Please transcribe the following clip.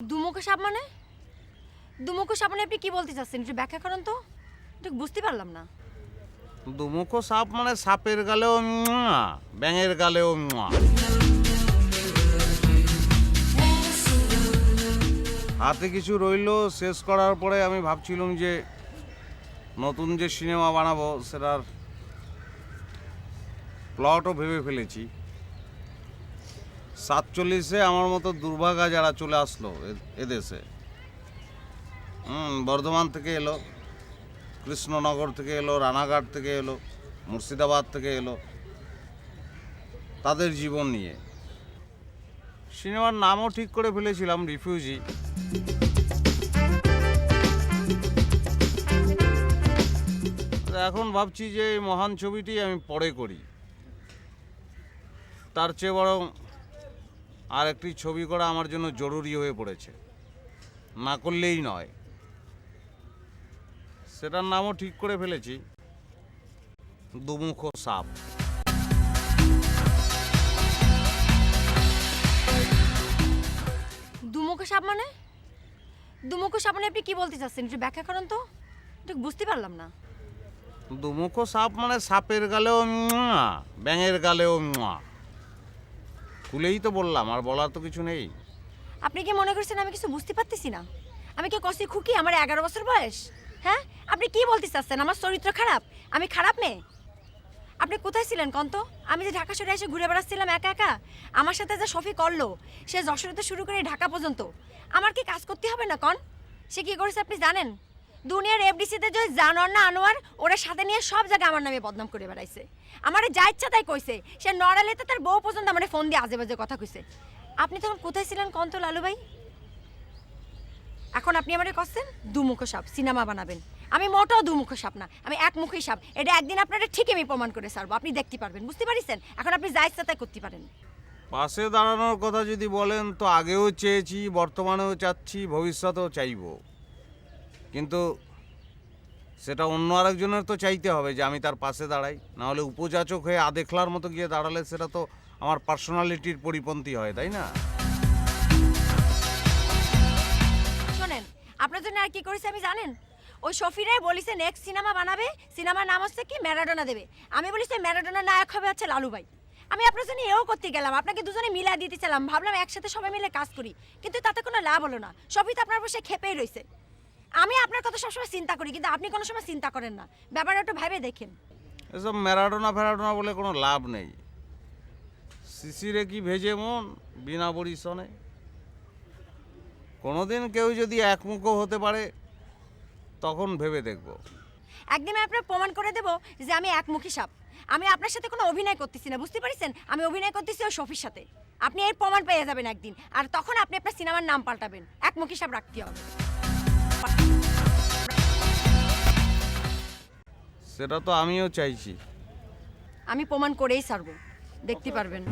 দুমুখো সাপ মানে? দুমুখো সাপ মানে আপনি কি বলতে চাচ্ছেন? একটু ব্যাখ্যা করেন তো। ঠিক বুঝতে পারলাম না। দুমুখো সাপ মানে সাপের গালেও ব্যাঙের গালেও। হাতে কিছু রইল, শেষ করার পরে আমি ভাবছিলাম যে নতুন যে সিনেমা বানাবো, সেটার প্লটও ভেবে ফেলেছি। সাতচল্লিশে আমার মতো দুর্ভাগা যারা চলে আসলো এদেশে। হুম, বর্ধমান থেকে এলো, কৃষ্ণনগর থেকে এলো, রানাঘাট থেকে এলো, মুর্শিদাবাদ থেকে এলো, তাদের জীবন নিয়ে। সিনেমার নামও ঠিক করে ফেলেছিলাম, রিফিউজি। এখন ভাবছি যে এই মহান ছবিটি আমি পরে করি। তার চেয়ে বরং আর একটি ছবি করা আমার জন্য জরুরি হয়ে পড়েছে। না করলেই নয়। সেটার নামও ঠিক করে ফেলেছি। দুমুখো সাপ। দুমুখো সাপ মানে? দুমুখো সাপ মানে আপনি কি বলতে চাচ্ছেন? একটু ব্যাখ্যা করেন তো। ঠিক বুঝতে পারলাম না। দুমুখো সাপ মানে সাপের গালেও ব্যাঙের গালেও মুয়া। খুলেই তো বললাম, আর বলার তো কিছু নেই। আপনি কি মনে করছেন আমি কিছু বুঝতে পারতেছি না? আমি কি কষি খুকি আমার এগারো বছর বয়স? হ্যাঁ? আপনি কি বলতে চাচ্ছেন? আমার চরিত্র খারাপ? আমি খারাপ মেয়ে? আপনি কোথায় ছিলেন, কন্ত? আমি যে ঢাকা শহরে এসে ঘুরে বেড়াচ্ছিলাম একা একা, আমার সাথে যে সফি করল, সে যশোরতে শুরু করে ঢাকা পর্যন্ত। আমার কি কাজ করতে হবে না, কন? সে কি করেছে আপনি জানেন? দুনিয়ার এফডিসিতে যে জানোয়ার না আনোয়ার, ওরা সাথে নিয়ে সব জায়গায় আমার নামে বদনাম করে বেড়াইছে। আমার যা ইচ্ছা তাই কইছে। সে নড়ালেতে তার বউ পর্যন্ত আমার ফোন দিয়ে আজে বাজে কথা কইছে। আপনি তখন কোথায় ছিলেন কন্ত লালু ভাই? এখন আপনি আমারে কছেন দুমুখো সাপ, সিনেমা বানাবেন। আমি মোটেও দুমুখো সাপ না, আমি একমুখী সাপ। এটা একদিন আপনারা ঠিক আমি প্রমাণ করে সারবো আপনি দেখতে পারবেন, বুঝতে পারিছেন? এখন আপনি যা ইচ্ছা তাই করতে পারেন। পাশে দাঁড়ানোর কথা যদি বলেন, তো আগেও চেয়েছি, বর্তমানেও চাচ্ছি, ভবিষ্যতেও চাইব। কিন্তু সেটা অন্য আরেকজনের তো চাইতে হবে যে আমি তার পাশে দাঁড়াই। নাহলে উপযাচক হয়ে আদেখলার মতো গিয়ে দাঁড়ালে সেটা তো আমার পার্সোনালিটির পরিপন্থী হয়, তাই না? শোনেন, আপনার জন্য আর কি করেছে আমি জানেন? ওই শফিরাই বলিছে নেক্সট সিনেমা বানাবে সিনেমার নাম হচ্ছে কি? ম্যারাডোনা দেবে। আমি বলিছি ম্যারাডোনা নায়ক হবে হচ্ছে লালু ভাই। আমি আপনার জন্য এও করতে গেলাম, আপনাকে দুজনে মিলা দিতে চাইলাম। ভাবলাম একসাথে সবাই মিলে কাজ করি। কিন্তু তাতে কোনো লাভ হলো না। সবই তো আপনার বসে খেপেই রয়েছে আমি আপনার কথা সবসময় চিন্তা করি কিন্তু আপনি কোনো সময় চিন্তা করেন না। ব্যাপারটা একটু ভেবে দেখেন। এসব ম্যারাডোনা ফেরাডোনা বলে কোনো লাভ নেই। শিশিরে কি ভেজে মন বিনা পরিশনে কোনোদিন কেউ যদি একমুখো হতে পারে তখন ভেবে দেখব। একদিন আমি আপনার প্রমাণ করে দেব যে আমি একমুখী সাপ। আমি আপনার সাথে কোনো অভিনয় করতেছি না বুঝতে পারছেন? আমি অভিনয় করতেছি ওই শফির সাথে। আপনি এর প্রমাণ পেয়ে যাবেন একদিন আর তখন আপনি আপনার সিনেমার নাম পাল্টাবেন। একমুখী সাপ রাখতে হবে। সেটা তো আমিও চাইছি। আমি প্রমাণ করেই সারবো দেখতে পারবেন।